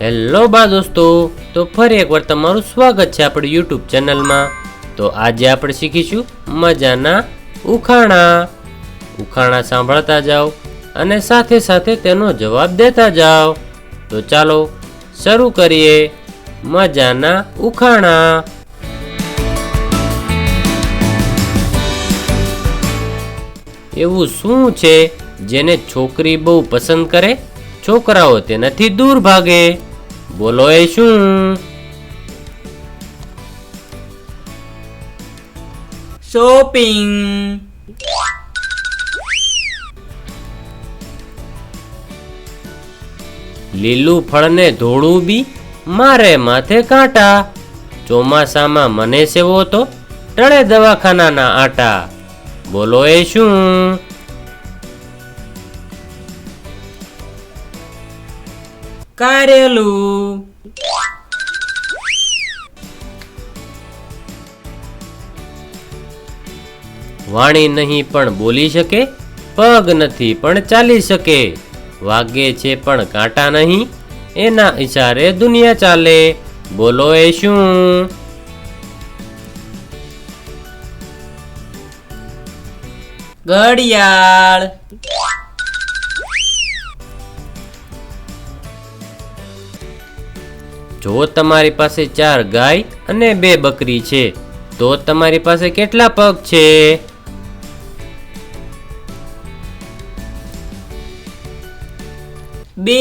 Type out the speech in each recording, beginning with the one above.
Hello બા દોસ્તો, તો ફરી એકવાર તમારું સ્વાગત છે આપણી યુટ્યુબ ચેનલમાં. તો આજે આપણે શીખીશું મજાના ઉખાણા. ઉખાણા સાંભળતા જાઓ અને સાથે સાથે તેનો જવાબ દેતા જાઓ. તો ચાલો શરૂ કરીએ મજાના ઉખાણા. એવું શું છે જેને છોકરી બહુ પસંદ કરે? છોકરાઓ તેનાથી દૂર ભાગે. બોલો એ શું? શોપિંગ. લીલું ફળને ધોળું બી મારે માથે કાંટા. ચોમાસામાં મને સેવો તો ટળે દવાખાનાના આટા. બોલો એ શું? કારેલું વાણી નહીં પણ બોલી શકે પગ નથી પણ ચાલી શકે. વાગે છે પણ કાંટા નહીં એના ઈશારે દુનિયા ચાલે. બોલો એ શું? ઘડિયાળ. જો તમારી પાસે ચાર ગાય અને બે બકરી છે, તો તમારી પાસે કેટલા પગ છે? બે.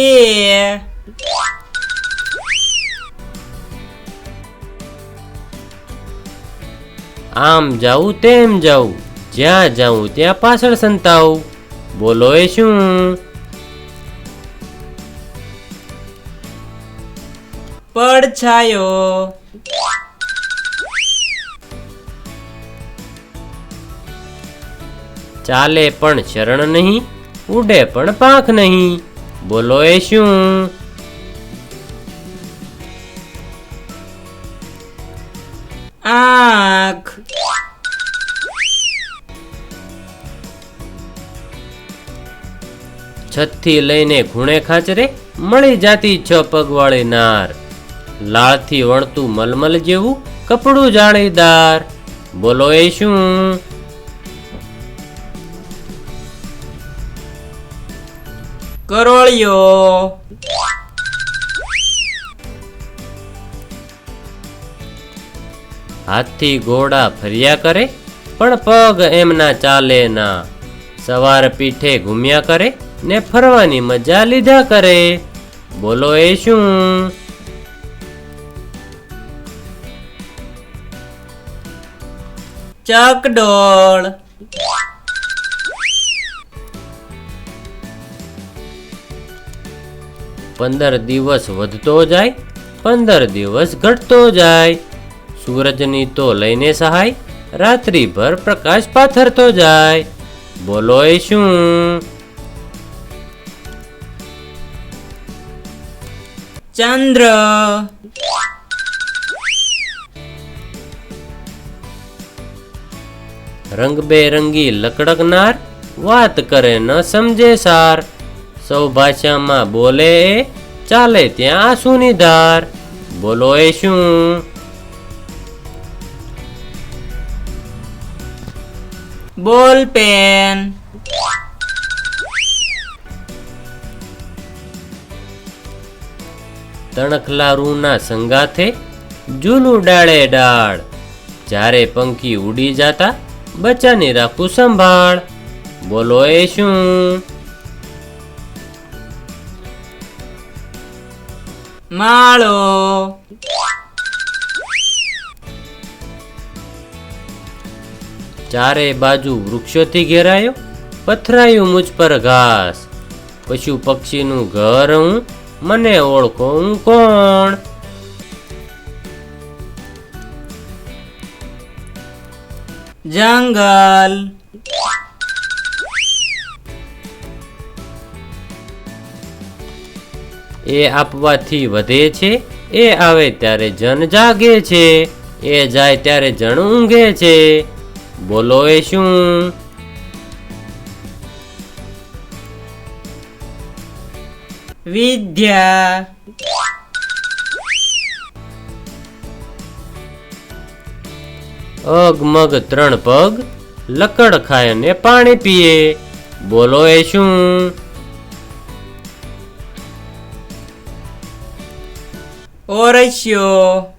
આમ જાઉં તેમ જાઉં, જ્યાં જાઉં ત્યાં પાછળ સંતાવું. બોલો, એ શું? પડછાયો. ચાલે પણ શરણ નહીં, ઉડે પણ પાંખ નહીં. બોલો એ શું? આંખ. છતથી લઈને ખૂણે ખાચરે મળી જાતી છ પગવાળી નાર. લાળથી વણતું મલમલ જેવું કપડું જાળીદાર. બોલો એ શું? કરોળિયો હાથથી ઘોડા ફર્યા કરે, પણ પગ એમના ચાલે ના. સવાર પીઠે ઘૂમ્યા કરે ને ફરવાની મજા લીધા કરે. બોલો એ શું? ચકડોળ પંદર દિવસ વધતો જાય પંદર દિવસ ઘટતો જાય સૂરજની તો લઈને સહાય રાત્રિભર પ્રકાશ પાથરતો જાય। બોલો એ શું? ચંદ્ર। રંગબેરંગી લકડકનાર વાત કરે ન સમજે સાર. સૌ ભાષામાં બોલે એ ચાલે ત્યાં આંસુની ધાર. બોલો એ શું? બોલ પેન. તણખલા રૂના સંગાથે જૂનું ડાળે ડાળ. જ્યારે પંખી ઉડી જાતા બચ્ચાની રાખું સંભાળ. બોલો, એ શું? માળો. ચારે બાજુ વૃક્ષોથી ઘેરાયો, પથરાયું મુજ પર ઘાસ. પશુ પક્ષીનું ઘર હું, મને ઓળખો હું કોણ? જંગલ. એ આપવાથી વધે છે, એ આવે ત્યારે જન જાગે છે, એ જાય ત્યારે જણ ઊંઘે છે. બોલો એ શું? વિદ્યા. અગ મગ ત્રણ પગ લકડ ખાય ને પાણી પીએ. બોલો એ શું? ઓરસ્યો